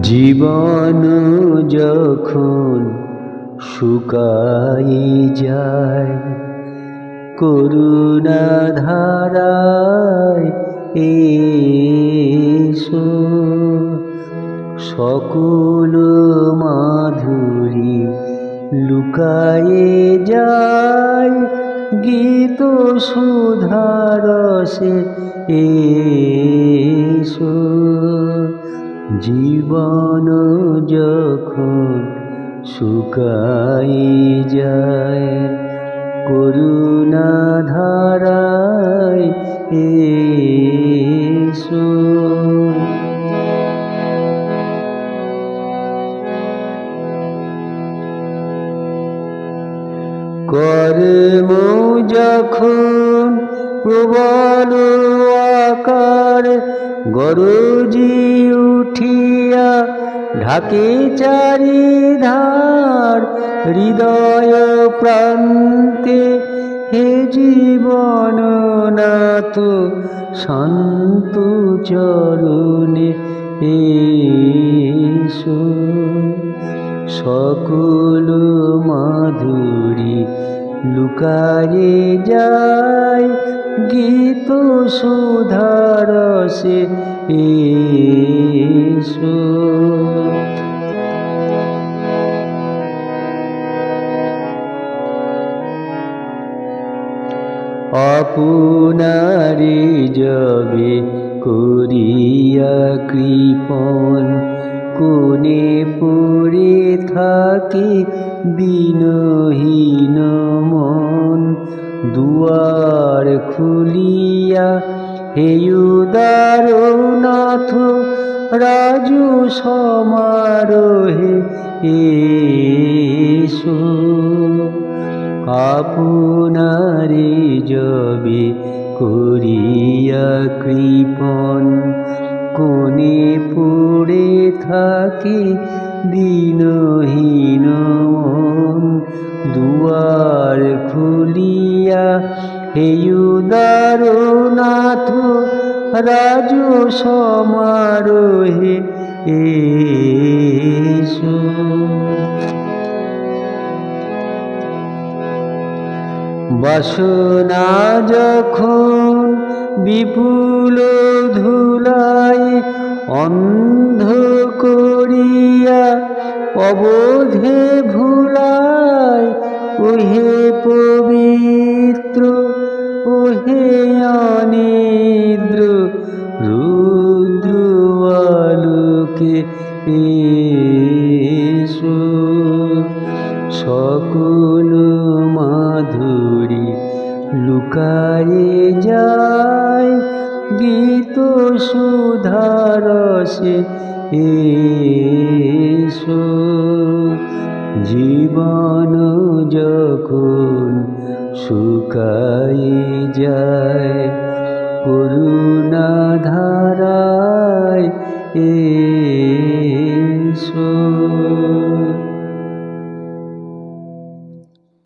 জীবন যখন শুকাই যায় করুণা ধারায় এসো। সকল মাধুরী লুকায়ে যায় গীত সুধারসে এসো। জীবন যখন শুকাই যায় করুণা ধারায় এসো। কর্ম যখন প্রবল আকার গরজি উঠিয়া ঢাকে চারিধার হৃদয় প্রান্তে হে জীবন নাথ শান্ত চরণে এসো। সকল লুকায়ে যায় গীত সুধারসে এসো। আপনারে যাবে করিয়া কৃপন কোনে পড়ে থাকি দিনহীন হেয়ুদার নাথ রাজু সমারোহে এসো। আপনারে যবে করিয়া কৃপন কোনে পড়ে থাকি দিনহীন রাজু সমারোহে এসো। বাসনা যখন বিপুল ধুলায় অন্ধ করিয়া অবোধে ভুলায় ওহে পবিত্র এসো সকল মাধুরী লুকায়ে যায় গীত সুধারসে এসো জীবন যখন শুকায়ে যায়, করুণা ধারায় এ